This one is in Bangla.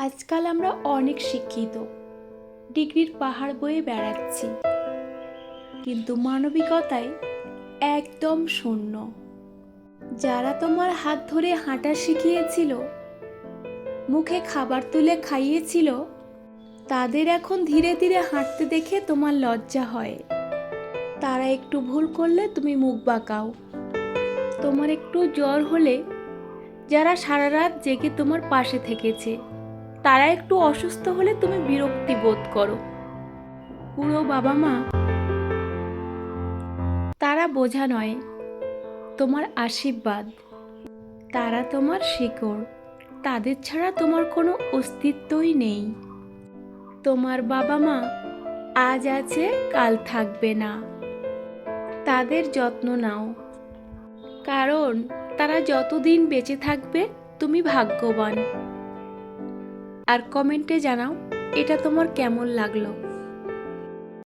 আজকাল আমরা অনেক শিক্ষিত। ডিগ্রির পাহাড় বয়ে বেড়াচ্ছি। কিন্তু মানবিকতায় একদম শূন্য। যারা তোমার হাত ধরে হাঁটা শিখিয়েছিল, মুখে খাবার তুলে খাইয়েছিল, তাদের এখন ধীরে ধীরে হাঁটতে দেখে তোমার লজ্জা হয়। তারা একটু ভুল করলে তুমি মুখ বাঁকাও। তোমার একটু জ্বর হলে যারা সারা রাত জেগে তোমার পাশে থেকেছে তারা একটু অসুস্থ হলে তুমি বিরক্তি বোধ করো। পুরো বাবা মা, তারা বোঝা নয়, তোমার আশীর্বাদ। তারা তোমার শিকড়। তাদের ছাড়া তোমার কোনো অস্তিত্বই নেই। তোমার বাবা মা আজ আছে, কাল থাকবে না। তাদের যত্ন নাও। কারণ তারা যতদিন বেঁচে থাকবে, তুমি ভাগ্যবান। আর কমেন্টে জানাও এটা তোমার কেমন লাগল।